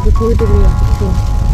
여기 보여드리려고.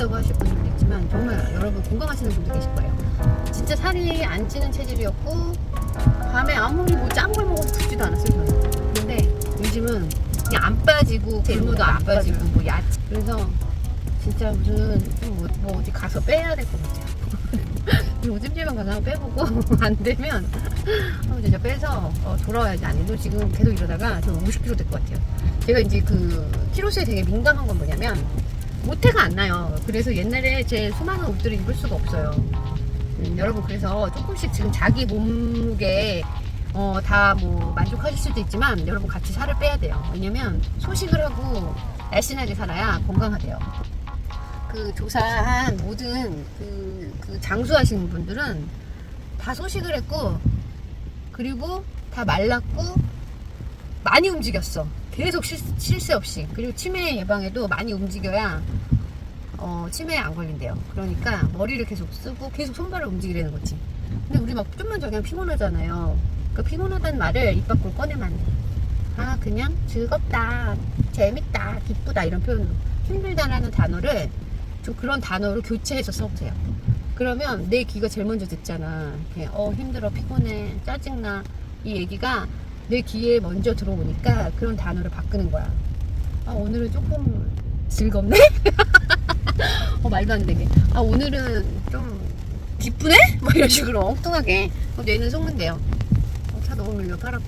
없다고 하실 분들도 있지만 정말 여러분 건강하시는 분들 계실 거예요. 진짜 살이 안 찌는 체질이었고 밤에 아무리 뭐 짠 걸 먹어도 붓지도 않았어요 저는. 근데 요즘은 그냥 안 빠지고 재료도 안 빠지고 뭐 야채 그래서 진짜 무슨 뭐, 뭐 어디 가서 빼야 될 것 같아요. 오줌질만 가서 한번 빼보고 안 되면 한번 진짜 빼서 어, 돌아와야지 안 해도 지금 계속 이러다가 저 50kg 될 것 같아요. 제가 이제 그 키로수에 되게 민감한 건 뭐냐면 모태가 안 나요. 그래서 옛날에 제 수많은 옷들을 입을 수가 없어요. 음, 여러분 그래서 조금씩 지금 자기 몸무게 어, 다 뭐 만족하실 수도 있지만 여러분 같이 살을 빼야 돼요. 왜냐면 소식을 하고 날씬하게 살아야 건강하대요. 그 조사한 모든 그, 그 장수하시는 분들은 다 소식을 했고 그리고 다 말랐고 많이 움직였어. 계속 쉴, 쉴새 없이. 그리고 치매 예방에도 많이 움직여야 어, 치매에 안 걸린대요. 그러니까 머리를 계속 쓰고 계속 손발을 움직이라는 거지. 근데 우리 막 좀만 저기면 피곤하잖아요. 그 피곤하다는 말을 입 밖으로 꺼내면 안 돼. 아, 그냥 즐겁다, 재밌다, 기쁘다 이런 표현으로. 힘들다라는 단어를 좀 그런 단어로 교체해서 써보세요. 그러면 내 귀가 제일 먼저 듣잖아. 이렇게, 어, 힘들어, 피곤해, 짜증나. 이 얘기가 내 귀에 먼저 들어오니까 그런 단어를 바꾸는 거야. 아, 오늘은 조금 즐겁네? 어, 말도 안 되게. 아, 오늘은 좀 기쁘네? 뭐 이런 식으로 엉뚱하게. 어, 뇌는 속는데요. 어, 차 너무 밀려, 팔 아파.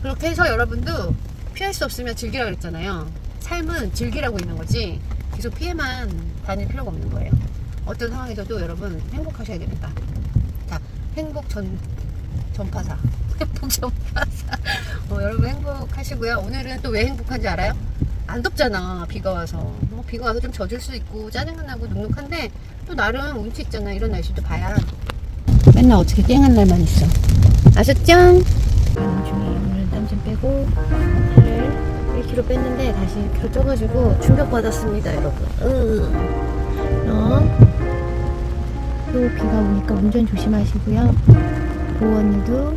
그렇게 해서 여러분도 피할 수 없으면 즐기라 그랬잖아요. 삶은 즐기라고 있는 거지. 계속 피해만 다닐 필요가 없는 거예요. 어떤 상황에서도 여러분 행복하셔야 됩니다. 자, 행복 전, 전파사. 전파사. 어, 여러분 행복하시고요. 오늘은 또 왜 행복한지 알아요? 안 덥잖아. 비가 와서. 뭐 비가 와서 좀 젖을 수 있고 짜증은 나고 눅눅한데 또 나름 운치 있잖아. 이런 날씨도 봐야. 맨날 어떻게 땡한 날만 있어. 아셨죠? 하는 중에 오늘은 땀좀 빼고 살을 1kg 뺐는데 다시 1kg 쪄가지고 충격받았습니다 여러분 으. 어? 또 비가 오니까 운전 조심하시고요 보호 언니도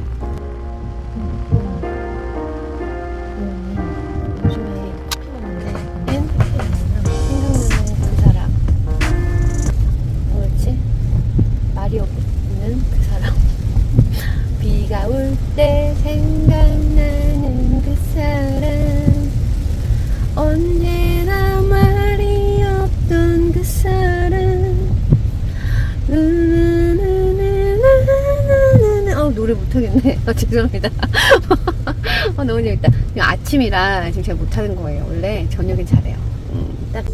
못하겠네 아, 죄송합니다. 어, 너무 재밌다. 아침이라 지금 제가 못하는 거예요. 원래 저녁엔 잘해요. 음, 딱.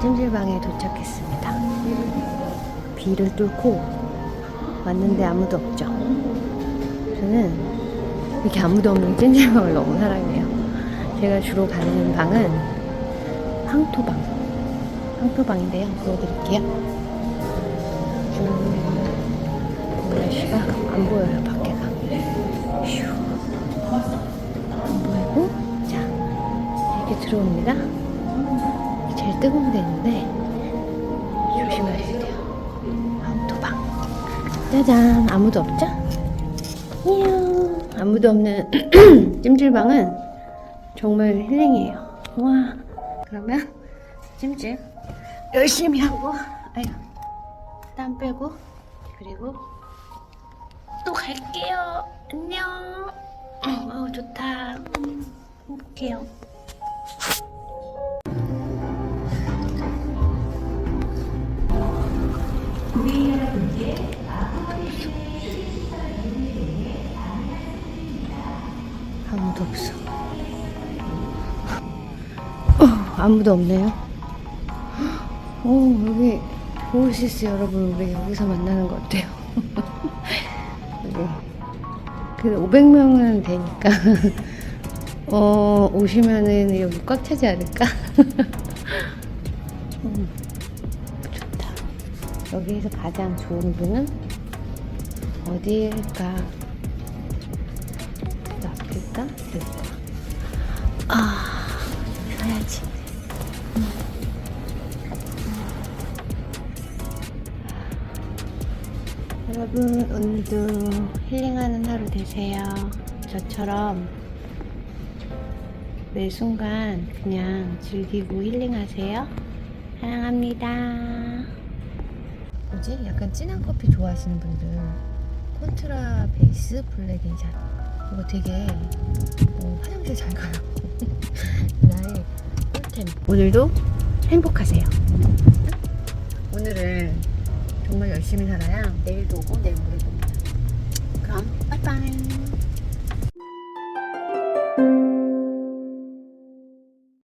찜질방에 도착했습니다. 비를 뚫고 왔는데 아무도 없죠. 저는 이렇게 아무도 없는 찜질방을 너무 사랑해요. 제가 주로 가는 방은 황토방. 황토방인데요. 보여드릴게요. 음, 날씨가 안 보여요, 밖에가. 휴. 안 보이고, 자, 이렇게 들어옵니다. 제일 뜨거운 데인데 짜잔, 아무도 없죠? 이야, 아무도 없는 찜질방은 정말 힐링이에요. 와, 그러면 찜질 열심히 하고, 아유, 땀 빼고, 그리고 또 갈게요. 안녕. 어, 좋다. 음, 행복해요. 아무도 없어. 어, 아무도 없네요. 오, 여기 오시스 여러분, 우리 여기서 만나는 거 어때요? 그 500명은 되니까 어 오시면은 여기 꽉 차지 않을까? 음, 좋다. 여기에서 가장 좋은 뷰는 어디일까? 저 앞일까? 될까? 아, 가야지. 여러분 오늘도 힐링하는 하루 되세요. 저처럼 매 순간 그냥 즐기고 힐링하세요. 사랑합니다. 뭐지? 약간 진한 커피 좋아하시는 분들 콘트라 베이스 블랙 인샷 이거 되게 어, 화장실 잘 가요. 나의 꿀템. 오늘도 행복하세요. 오늘은 정말 열심히 살아야 내일도 오고 내일 모레도 옵니다. 그럼 빠이빠이.